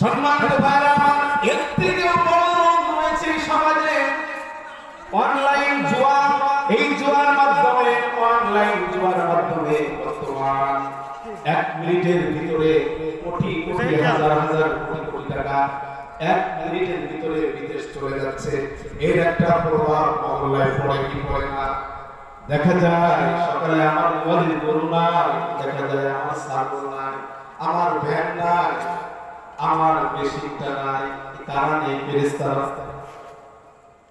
সম্মানিত ভাইরা এর থেকেও বড় রোগ রয়েছে সমাজে অনলাইন জুয়া এই জুয়ার মাধ্যমে অনলাইন জুয়ার মাধ্যমে বর্তমান এক মিনিটের ভিতরে কোটি কোটি হাজার হাজার কোটি কোটি টাকা এক মিনিটের ভিতরে বিদেশ চলে যাচ্ছে। এর একটা প্রভাব মহল্লায় পড়ে কি পড়ে না? দেখা যায় সকালে আমার মোবাইলের গরু নাই দেখা যায় আমার ছাগল নাই আমার ভ্যান নাই আমার মেশিনটা নাই তারা নেই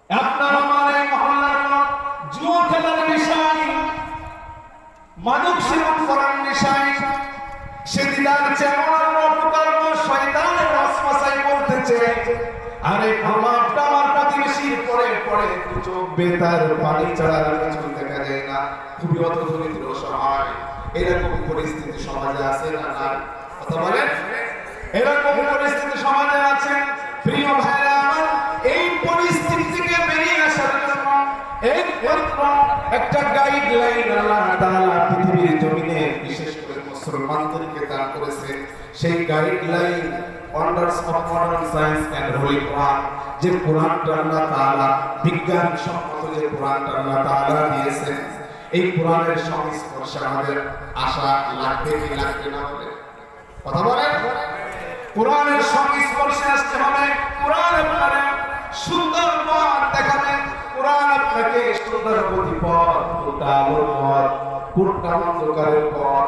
আপনার আমার এই মহল্লার খেলার সেবন করার যেমন অপকর্ম শয়তানের আরে আমার প্রতিবেশীর পরে পরে চোখ বেতার পানি কিছু দেখা যায় না। খুবই এরকম পরিস্থিতি সমাজে আছে না না কথা বলেন? এরকম একটা গাইডলাইন আল্লাহ তাআলা পৃথিবীর জমিনে, বিশেষ করে মুসলমানদেরকে দান করেছে। সেই guideline wonders of modern science and holy Quran যে কোরআনটা আল্লাহ তাআলা বিজ্ঞান সম্মত যে কোরআনটা আল্লাহ তাআলা দিয়েছেন, এই কোরআনের সংস্পর্শে আমাদের আশা লাগবে কি লাগবে না বলে। কথা বলেন? কোরআনের সংস্পর্শে আসতে হবে। কোরআন আপনারে সুন্দর পথ দেখাবে কোরআন আলোর পথ কোনটা অন্ধকারের পথ